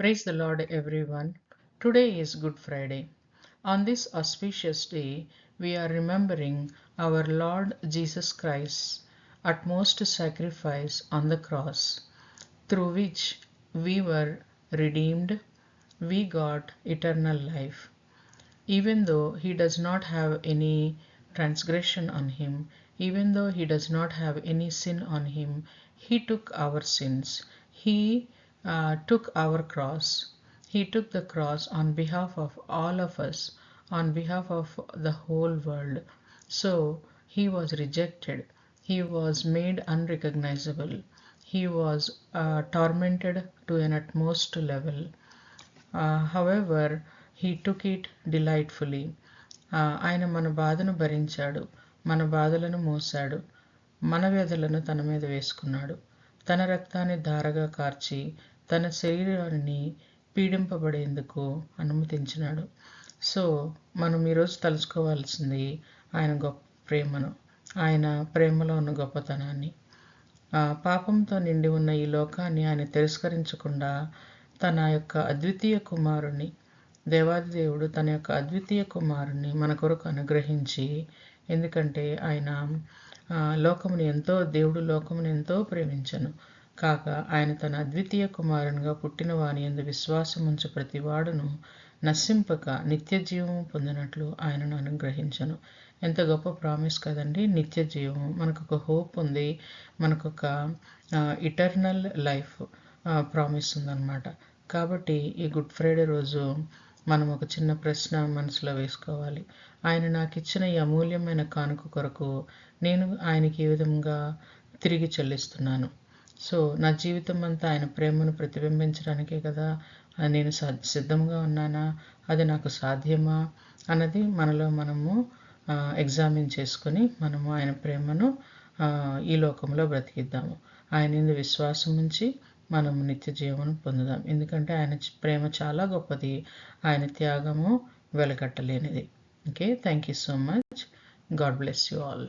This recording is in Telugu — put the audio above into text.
Praise the Lord, everyone. Today is Good Friday. On this auspicious day, we are remembering our Lord Jesus Christ's utmost sacrifice on the cross, through which we were redeemed, we got eternal life. Even though he does not have any transgression on him, even though he does not have any sin on him, he took our sins. He uh, took our cross. He took the cross on behalf of all of us, on behalf of the whole world. So he was rejected. He was made unrecognizable. He was uh, tormented to an utmost level. Uh, however, he took it delightfully. ఆయన మన బాధను భరించాడు మన బాధలను మోసాడు మన వ్యధలను తన మీద వేసుకున్నాడు తన రక్తాన్ని ధారగా కార్చి తన శరీరాన్ని పీడింపబడేందుకు అనుమతించినాడు. సో మనం ఈరోజు తలుచుకోవాల్సింది ఆయన గొప్ప ప్రేమను ఆయన ప్రేమలో ఉన్న గొప్పతనాన్ని. పాపంతో నిండి ఉన్న ఈ లోకాన్ని ఆయన తిరస్కరించకుండా తన యొక్క అద్వితీయ కుమారుణ్ణి దేవాది దేవుడు తన యొక్క అద్వితీయ కుమారుణ్ణి మన కొరకు అనుగ్రహించి ఎందుకంటే ఆయన లోకమును ఎంతో దేవుడు లోకముని ఎంతో ప్రేమించను. కాక ఆయన తన అద్వితీయ కుమారునిగా పుట్టిన వాని ఎందు విశ్వాసం ఉంచు ప్రతి వాడును నశింపక నిత్య జీవము పొందినట్లు ఆయనను అనుగ్రహించను. ఎంత గొప్ప ప్రామిస్ కదండి నిత్య జీవము మనకు ఒక హోప్ ఉంది మనకు ఒక ఇటర్నల్ లైఫ్ ప్రామిస్ ఉందన్నమాట. కాబట్టి ఈ గుడ్ ఫ్రైడే రోజు మనం ఒక చిన్న ప్రశ్న మనసులో వేసుకోవాలి. ఆయన నాకు ఇచ్చిన ఈ అమూల్యమైన కానుక కొరకు నేను ఆయనకి ఏ విధంగా తిరిగి చెల్లిస్తున్నాను. సో నా జీవితం అంతా ఆయన ప్రేమను ప్రతిబింబించడానికే కదా నేను సిద్ధంగా ఉన్నానా? అది నాకు సాధ్యమా? అన్నది మనలో మనము ఎగ్జామిన్ చేసుకొని మనము ఆయన ప్రేమను ఈ లోకంలో బ్రతికిద్దాము. ఆయన విశ్వాసం ఉంచి మనం నిత్య జీవనం పొందుదాం. ఎందుకంటే ఆయన ప్రేమ చాలా గొప్పది. ఆయన త్యాగము వెలగట్టలేనిది okay thank you so much God bless you all